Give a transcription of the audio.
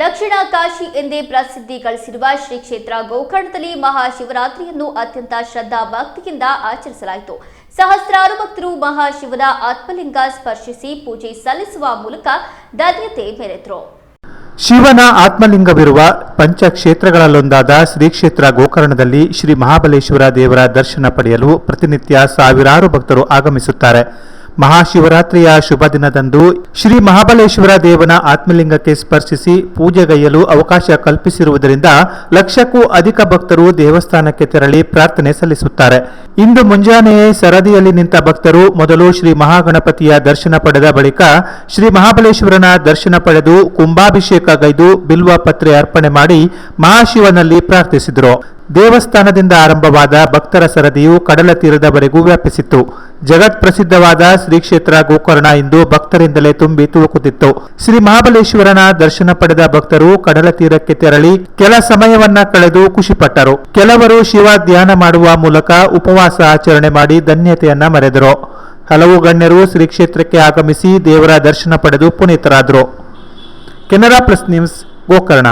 ದಕ್ಷಿಣ ಕಾಶಿ ಎಂದೇ ಪ್ರಸಿದ್ಧಿ ಗಳಿಸಿರುವ ಶ್ರೀ ಕ್ಷೇತ್ರ ಗೋಕರ್ಣದಲ್ಲಿ ಮಹಾಶಿವರಾತ್ರಿಯನ್ನು ಅತ್ಯಂತ ಶ್ರದ್ಧಾ ಭಕ್ತಿಯಿಂದ ಆಚರಿಸಲಾಯಿತು. ಸಹಸ್ರಾರು ಭಕ್ತರು ಮಹಾಶಿವನ ಆತ್ಮಲಿಂಗ ಸ್ಪರ್ಶಿಸಿ ಪೂಜೆ ಸಲ್ಲಿಸುವ ಮೂಲಕ ಧನ್ಯತೆ ಮೆರೆದರು. ಶಿವನ ಆತ್ಮಲಿಂಗವಿರುವ ಪಂಚಕ್ಷೇತ್ರಗಳಲ್ಲೊಂದಾದ ಶ್ರೀ ಕ್ಷೇತ್ರ ಗೋಕರ್ಣದಲ್ಲಿ ಶ್ರೀ ಮಹಾಬಲೇಶ್ವರ ದೇವರ ದರ್ಶನ ಪಡೆಯಲು ಪ್ರತಿನಿತ್ಯ ಸಾವಿರಾರು ಭಕ್ತರು ಆಗಮಿಸುತ್ತಾರೆ. ಮಹಾಶಿವರಾತ್ರಿಯ ಶುಭ ದಿನದಂದು ಶ್ರೀ ಮಹಾಬಲೇಶ್ವರ ದೇವನ ಆತ್ಮಲಿಂಗಕ್ಕೆ ಸ್ಪರ್ಶಿಸಿ ಪೂಜೆಗೈಯಲು ಅವಕಾಶ ಕಲ್ಪಿಸಿರುವುದರಿಂದ ಲಕ್ಷಕ್ಕೂ ಅಧಿಕ ಭಕ್ತರು ದೇವಸ್ಥಾನಕ್ಕೆ ತೆರಳಿ ಪ್ರಾರ್ಥನೆ ಸಲ್ಲಿಸುತ್ತಾರೆ. ಇಂದು ಮುಂಜಾನೆಯೇ ಸರದಿಯಲ್ಲಿ ನಿಂತ ಭಕ್ತರು ಮೊದಲು ಶ್ರೀ ಮಹಾಗಣಪತಿಯ ದರ್ಶನ ಪಡೆದ ಬಳಿಕ ಶ್ರೀ ಮಹಾಬಲೇಶ್ವರನ ದರ್ಶನ ಪಡೆದು ಕುಂಭಾಭಿಷೇಕ ಗೈದು ಬಿಲ್ವ ಪತ್ರೆ ಅರ್ಪಣೆ ಮಾಡಿ ಮಹಾಶಿವನಲ್ಲಿ ಪ್ರಾರ್ಥಿಸಿದರು. ದೇವಸ್ಥಾನದಿಂದ ಆರಂಭವಾದ ಭಕ್ತರ ಸರದಿಯು ಕಡಲ ತೀರದವರೆಗೂ ವ್ಯಾಪಿಸಿತ್ತು. ಜಗತ್ ಪ್ರಸಿದ್ಧವಾದ ಶ್ರೀ ಕ್ಷೇತ್ರ ಗೋಕರ್ಣ ಇಂದು ಭಕ್ತರಿಂದಲೇ ತುಂಬಿ ತುಳುಕುತ್ತಿತ್ತು ಶ್ರೀ ಮಹಾಬಲೇಶ್ವರನ ದರ್ಶನ ಪಡೆದ ಭಕ್ತರು ಕಡಲ ತೀರಕ್ಕೆ ತೆರಳಿ ಕೆಲ ಸಮಯವನ್ನ ಕಳೆದು ಖುಷಿಪಟ್ಟರು. ಕೆಲವರು ಶಿವ ಧ್ಯಾನ ಮಾಡುವ ಮೂಲಕ ಉಪವಾಸ ಆಚರಣೆ ಮಾಡಿ ಧನ್ಯತೆಯನ್ನ ಮರೆದರು. ಹಲವು ಗಣ್ಯರು ಶ್ರೀ ಕ್ಷೇತ್ರಕ್ಕೆ ಆಗಮಿಸಿ ದೇವರ ದರ್ಶನ ಪಡೆದು ಪುನೀತರಾದರು. Canara plus news, Gokarna.